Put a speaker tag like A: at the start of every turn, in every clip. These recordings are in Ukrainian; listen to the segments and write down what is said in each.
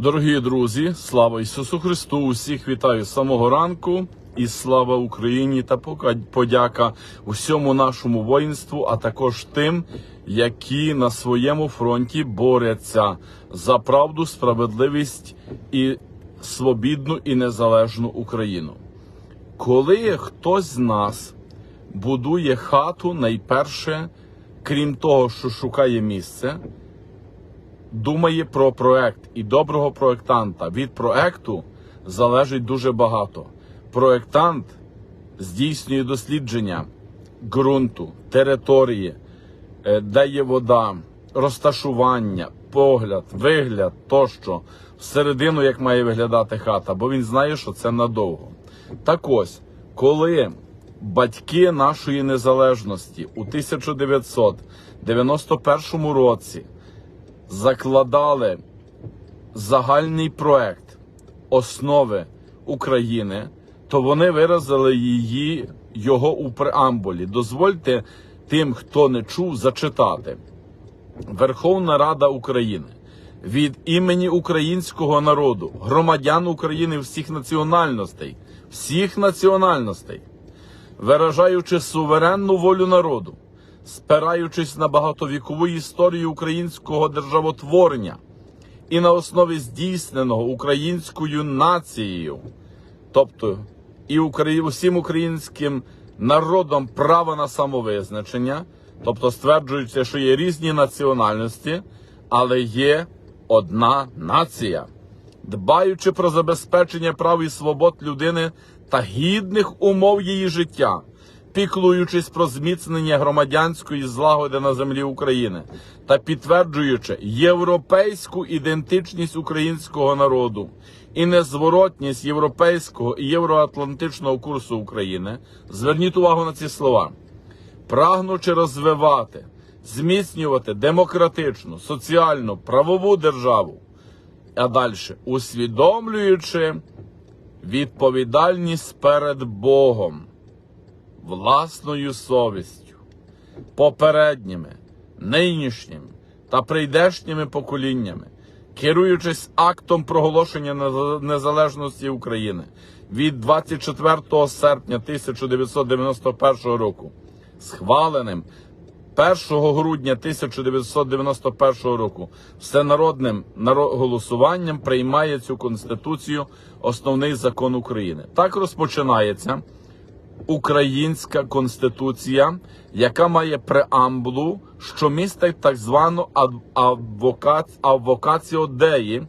A: Дорогі друзі, слава Ісусу Христу! Усіх вітаю з самого ранку і слава Україні та подяка усьому нашому воїнству, а також тим, які на своєму фронті борються за правду, справедливість і свобідну і незалежну Україну. Коли хтось з нас будує хату, найперше, крім того, що шукає місце, думає про проект і доброго проектанта. Від проекту залежить дуже багато. Проектант здійснює дослідження ґрунту, території, е, де є вода, розташування, погляд, вигляд тощо, всередину, як має виглядати хата, бо він знає, що це надовго. Так ось, коли батьки нашої незалежності у 1991 році закладали загальний проект основи України, то вони виразили її його у преамбулі. Дозвольте тим, хто не чув, зачитати. Верховна Рада України від імені українського народу, громадян України всіх національностей, всіх національностей, виражаючи суверенну волю народу, спираючись на багатовікову історію українського державотворення і на основі здійсненого українською нацією, тобто і усім українським народом права на самовизначення, тобто стверджується, що є різні національності, але є одна нація. Дбаючи про забезпечення прав і свобод людини та гідних умов її життя, піклуючись про зміцнення громадянської злагоди на землі України та підтверджуючи європейську ідентичність українського народу і незворотність європейського і євроатлантичного курсу України, зверніть увагу на ці слова. Прагнучи розвивати, зміцнювати демократичну, соціальну, правову державу, а далі усвідомлюючи відповідальність перед Богом, власною совістю, попередніми, нинішніми та прийдешніми поколіннями, керуючись актом проголошення незалежності України від 24 серпня 1991 року, схваленим 1 грудня 1991 року всенародним наро- голосуванням приймає цю конституцію основний закон України. Так розпочинається Українська конституція, яка має преамбулу, що містить так звану ад- деї,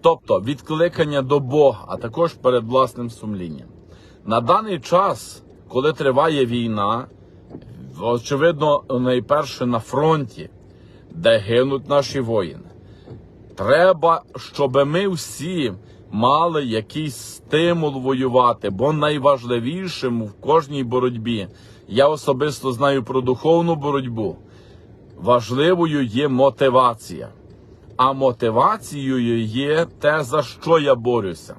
A: тобто відкликання до Бога, а також перед власним сумлінням. На даний час, коли триває війна, очевидно, найперше на фронті, де гинуть наші воїни. Треба, щоб ми всі мали якийсь стимул воювати, бо найважливішим в кожній боротьбі я особисто знаю про духовну боротьбу. Важливою є мотивація. А мотивацією є те, за що я борюся.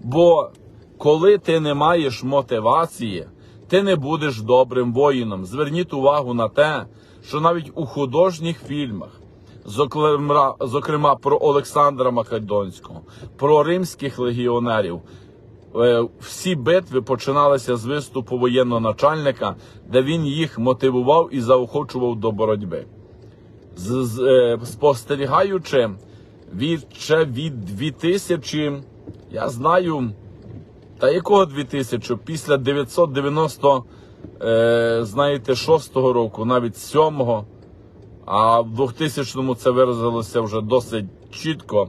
A: Бо коли ти не маєш мотивації, ти не будеш добрим воїном. Зверніть увагу на те, що навіть у художніх фільмах, зокрема, зокрема про Олександра Македонського, про римських легіонерів, е, всі битви починалися з виступу воєнного начальника, де він їх мотивував і заохочував до боротьби. З, з, е, спостерігаючи від ще від 2000, я знаю, та якого 2000, після 990, е, знаєте, 6 року, навіть 7-го, а в 2000-му це виразилося вже досить чітко,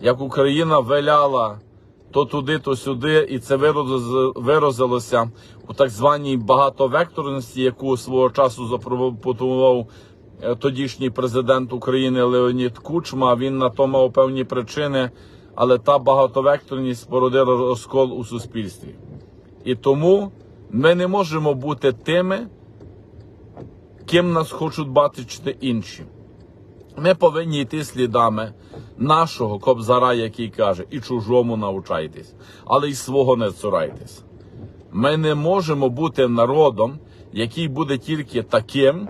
A: як Україна виляла то туди, то сюди, і це виразилося у так званій багатовекторності, яку свого часу запропонував е, тодішній президент України Леонід Кучма. Він на то мав певні причини, але та багатовекторність породила розкол у суспільстві. І тому ми не можемо бути тими, ким нас хочуть бачити інші. Ми повинні йти слідами нашого кобзара, який каже, і чужому навчайтесь, але й свого не цурайтесь. Ми не можемо бути народом, який буде тільки таким,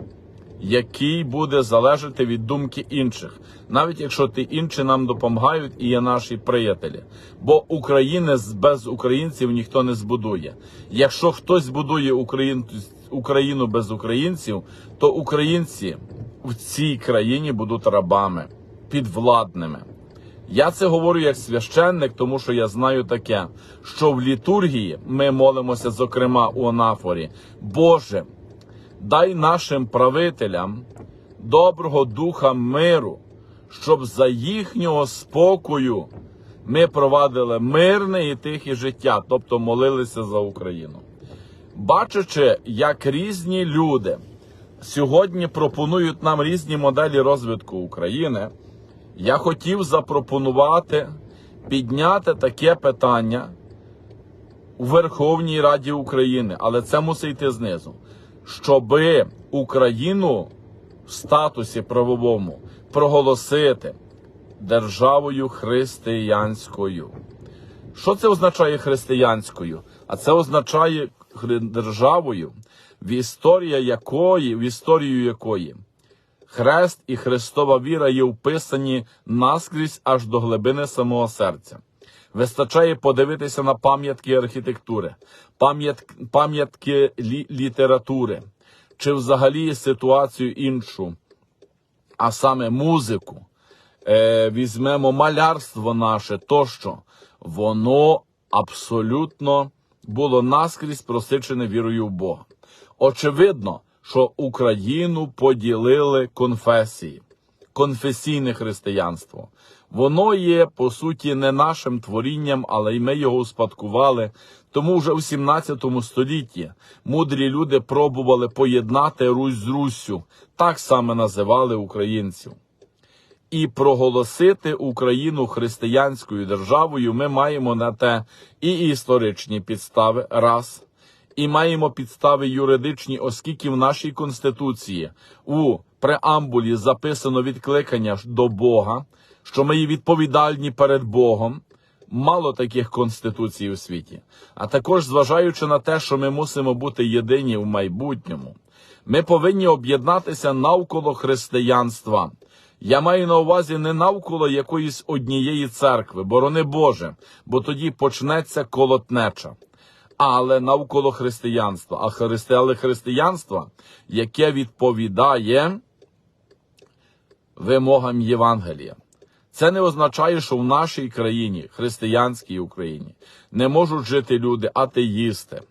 A: який буде залежати від думки інших, навіть якщо ті інші нам допомагають і є наші приятелі. Бо України без українців ніхто не збудує. Якщо хтось будує Україн- Україну без українців, то українці в цій країні будуть рабами, підвладними. Я це говорю як священник, тому що я знаю таке, що в літургії ми молимося, зокрема у анафорі. Боже, дай нашим правителям доброго духа миру, щоб за їхнього спокою ми провадили мирне і тихе життя, тобто молилися за Україну. Бачачи, як різні люди сьогодні пропонують нам різні моделі розвитку України, я хотів запропонувати підняти таке питання у Верховній Раді України, але це мусить йти знизу, щоби Україну в статусі правовому проголосити державою християнською. Що це означає християнською? А це означає державою, в історія якої, в історію якої хрест і Христова віра є вписані наскрізь аж до глибини самого серця. Вистачає подивитися на пам'ятки архітектури, пам'ят- пам'ятки лі- літератури, чи взагалі ситуацію іншу, а саме музику, е, візьмемо малярство наше тощо, воно абсолютно було наскрізь просичене вірою в Бога. Очевидно, що Україну поділили конфесії, конфесійне християнство. Воно є по суті не нашим творінням, але й ми його успадкували. Тому вже у 17 столітті мудрі люди пробували поєднати Русь з Руссю, так саме називали українців і проголосити Україну християнською державою, ми маємо на те і історичні підстави, раз, і маємо підстави юридичні, оскільки в нашій конституції у преамбулі записано відкликання до Бога, що ми є відповідальні перед Богом. Мало таких конституцій у світі, а також зважаючи на те, що ми мусимо бути єдині в майбутньому, ми повинні об'єднатися навколо християнства. Я маю на увазі не навколо якоїсь однієї церкви, борони Боже, бо тоді почнеться колотнеча, але навколо християнства. А христи, але християнство, яке відповідає вимогам Євангелія. Це не означає, що в нашій країні, християнській Україні, не можуть жити люди атеїсти,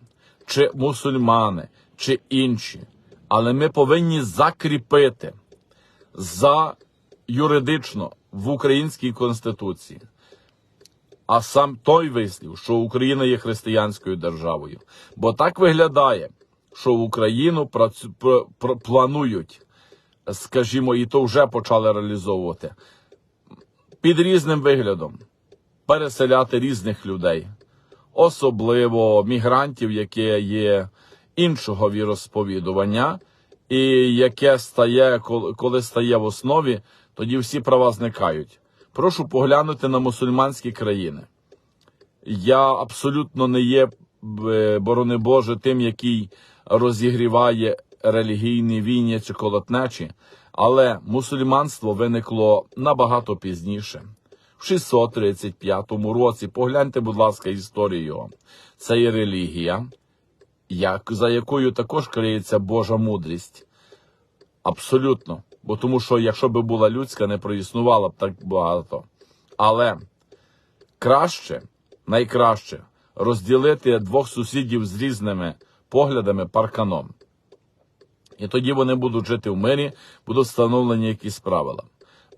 A: чи мусульмани, чи інші. Але ми повинні закріпити за юридично в українській конституції. А сам той вислів, що Україна є християнською державою. Бо так виглядає, що Україну працю... пр- пр- планують, скажімо, і то вже почали реалізовувати під різним виглядом переселяти різних людей, особливо мігрантів, які є іншого віросповідування, і яке стає, коли стає в основі, тоді всі права зникають. Прошу поглянути на мусульманські країни. Я абсолютно не є, е, борони Боже, тим, який розігріває релігійні війні чи колотнечі, але мусульманство виникло набагато пізніше. В 635 році, погляньте, будь ласка, історію. Це є релігія, як, за якою також криється Божа мудрість. Абсолютно. Бо тому що якщо би була людська, не проіснувала б так багато. Але краще, найкраще розділити двох сусідів з різними поглядами парканом. І тоді вони будуть жити в мирі, будуть встановлені якісь правила.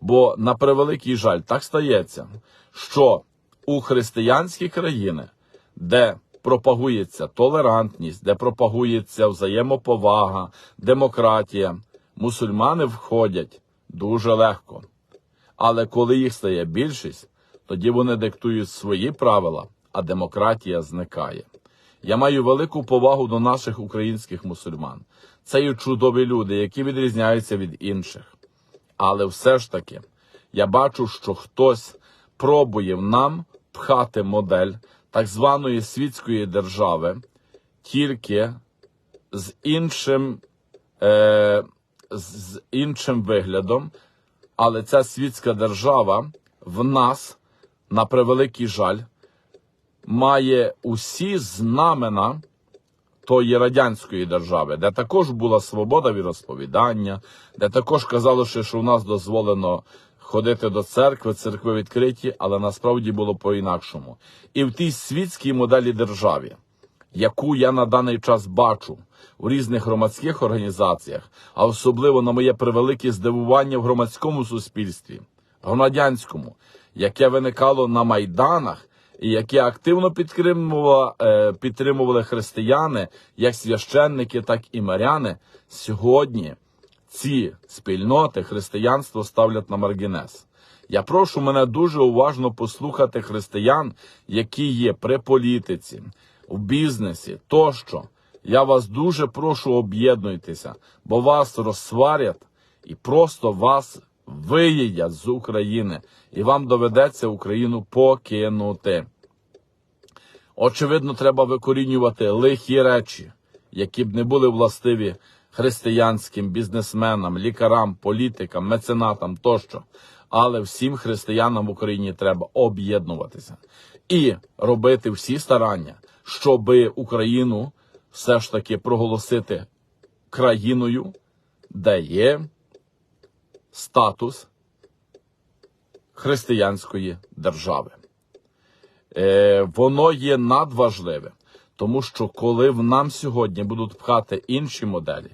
A: Бо на превеликий жаль, так стається, що у християнські країни, де пропагується толерантність, де пропагується взаємоповага, демократія, мусульмани входять дуже легко. Але коли їх стає більшість, тоді вони диктують свої правила, а демократія зникає. Я маю велику повагу до наших українських мусульман. Це є чудові люди, які відрізняються від інших. Але все ж таки, я бачу, що хтось пробує нам пхати модель так званої світської держави тільки з іншим, е, з іншим виглядом, але ця світська держава в нас, на превеликий жаль, має усі знамена тої радянської держави, де також була свобода віросповідання, де також казали, що у нас дозволено ходити до церкви, церкви відкриті, але насправді було по-інакшому. І в тій світській моделі державі, яку я на даний час бачу у різних громадських організаціях, а особливо на моє превелике здивування в громадському суспільстві, громадянському, яке виникало на майданах, і яке активно підтримували, е, підтримували християни, як священники, так і маряни, сьогодні ці спільноти християнство ставлять на маргінес. Я прошу мене дуже уважно послухати християн, які є при політиці, в бізнесі тощо. Я вас дуже прошу об'єднуйтеся, бо вас розсварять і просто вас виїдять з України, і вам доведеться Україну покинути. Очевидно, треба викорінювати лихі речі, які б не були властиві християнським бізнесменам, лікарам, політикам, меценатам тощо. Але всім християнам в Україні треба об'єднуватися і робити всі старання, щоб Україну все ж таки проголосити країною, де є статус християнської держави. Е, воно є надважливе, тому що коли в нам сьогодні будуть пхати інші моделі,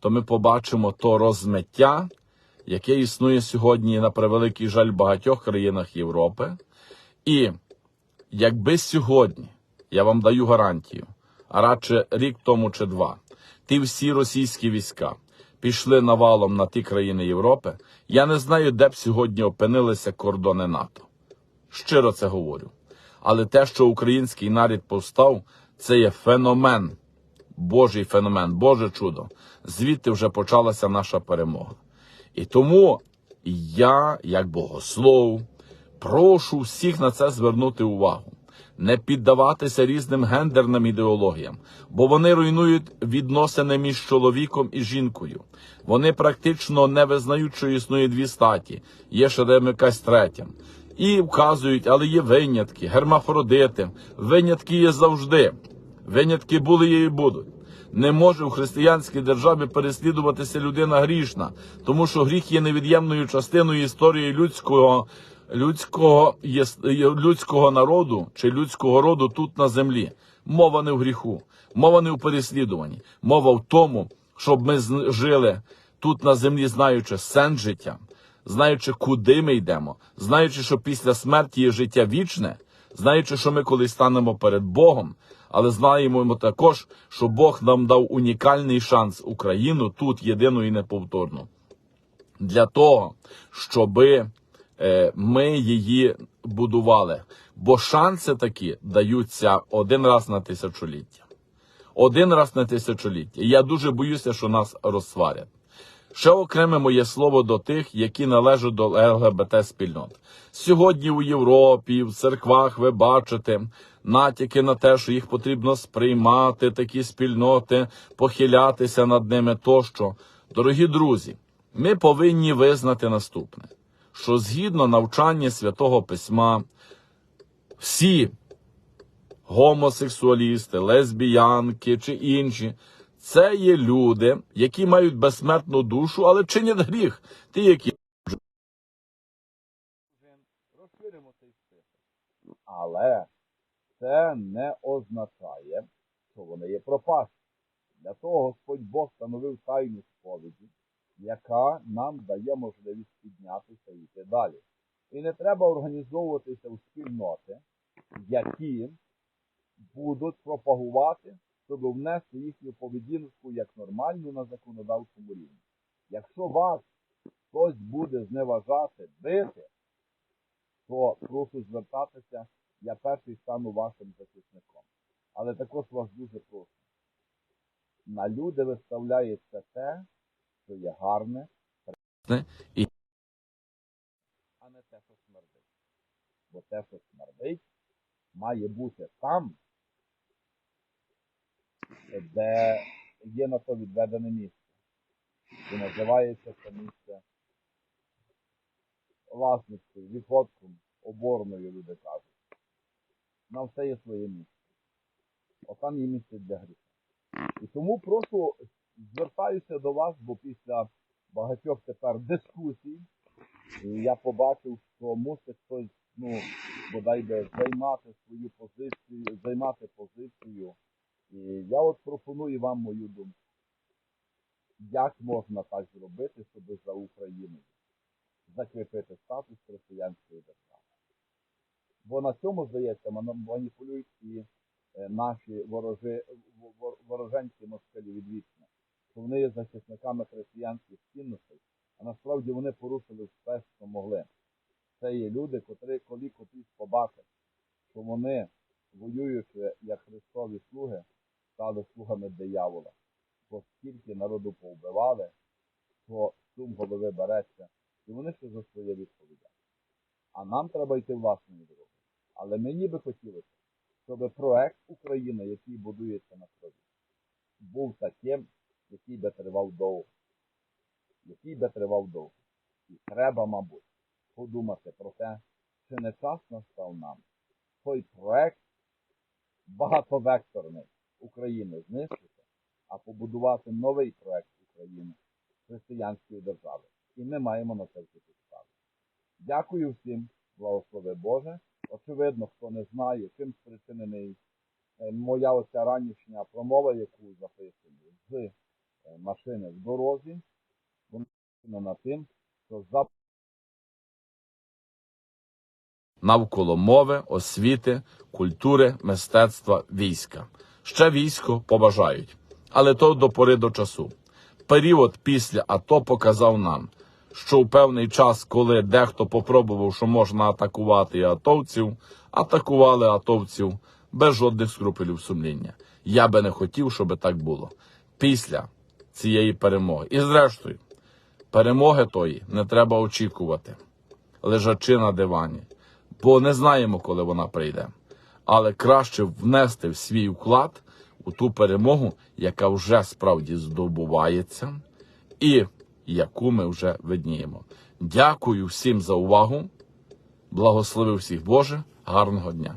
A: то ми побачимо то розмиття, яке існує сьогодні на превеликий жаль в багатьох країнах Європи. І якби сьогодні, я вам даю гарантію, а радше рік тому чи два, ті всі російські війська пішли навалом на ті країни Європи, я не знаю, де б сьогодні опинилися кордони НАТО. Щиро це говорю. Але те, що український нарід повстав, це є феномен, Божий феномен, Боже чудо. Звідти вже почалася наша перемога. І тому я, як богослов, прошу всіх на це звернути увагу, не піддаватися різним гендерним ідеологіям, бо вони руйнують відносини між чоловіком і жінкою. Вони практично не визнають, що існує дві статі, є ще якась третя. І вказують, але є винятки, гермафродити. Винятки є завжди. Винятки були є і будуть. Не може в християнській державі переслідуватися людина грішна, тому що гріх є невід'ємною частиною історії людського, людського, людського народу чи людського роду тут на землі. Мова не в гріху, мова не в переслідуванні, мова в тому, щоб ми жили тут на землі, знаючи сенс життя, знаючи, куди ми йдемо, знаючи, що після смерті є життя вічне, знаючи, що ми колись станемо перед Богом, але знаємо також, що Бог нам дав унікальний шанс Україну тут єдину і неповторну. Для того, щоби ми її будували. Бо шанси такі даються один раз на тисячоліття. Один раз на тисячоліття. І я дуже боюся, що нас розсварять. Ще окреме моє слово до тих, які належать до ЛГБТ спільнот. Сьогодні у Європі, в церквах ви бачите натяки на те, що їх потрібно сприймати, такі спільноти, похилятися над ними тощо. Дорогі друзі, ми повинні визнати наступне: що згідно навчання святого письма, всі гомосексуалісти, лесбіянки чи інші. Це є люди, які мають безсмертну душу, але чинять гріх. Ті, які розширимо цей список. Але це не означає, що вони є пропащі. Для того Господь Бог встановив тайну сповіді, яка нам дає можливість піднятися і йти далі. І не треба організовуватися в спільноти, які будуть пропагувати, щоб внести їхню поведінку як нормальну на законодавчому рівні. Якщо вас хтось буде зневажати, бити, то прошу звертатися, я перший стану вашим захисником. Але також вас дуже прошу. На люди виставляється те, що є гарне, і... а не те, що смердить. Бо те, що смердить, має бути там, де є на то відведене місце.
B: І називається це місце власницькою, відходком, оборною, люди кажуть. На все є своє місце. Отам є місце для гріха. І тому прошу звертаюся до вас, бо після багатьох тепер дискусій я побачив, що мусить хтось, ну, бодай би займати свою позицію, займати позицію. І я от пропоную вам мою думку. Як можна так зробити, щоб за Україною закріпити статус християнської держави? Бо на цьому, здається, маніпулюють і е, наші ворожи, вор- вороженські москалі відвічно, що вони є захисниками християнських цінностей, а насправді вони порушили все, що могли. Це є люди, котрі, коли котрісь побачать, що вони, воюючи як Христові слуги, стали слугами диявола. Бо скільки народу повбивали, що сум голови береться, і вони ще за своє відповідають. А нам треба йти власною дорогою. Але мені би хотілося, щоб проект України, який будується на крові, був таким, який би тривав довго. Який би тривав довго. І треба, мабуть, подумати про те, чи не час настав нам той проект багатовекторний України знищити, а побудувати новий проект України християнської держави. І ми маємо на це всі підстави. Дякую всім, благослови Боже. Очевидно, хто не знає, чим спричинений е, моя оця ранішня промова, яку записую з машини в дорозі, вона спричинена тим, що за навколо мови, освіти, культури, мистецтва, війська. Ще військо побажають, але то до пори до часу. Період після АТО показав нам, що у певний час, коли дехто попробував, що можна атакувати атовців, атакували атовців без жодних скрупелів сумління. Я би не хотів, щоб так було. Після цієї перемоги. І зрештою, перемоги тої не треба очікувати, лежачи на дивані, бо не знаємо, коли вона прийде. Але краще внести в свій вклад у ту перемогу, яка вже справді здобувається, і яку ми вже видніємо. Дякую всім за увагу. Благослови всіх Боже, гарного дня.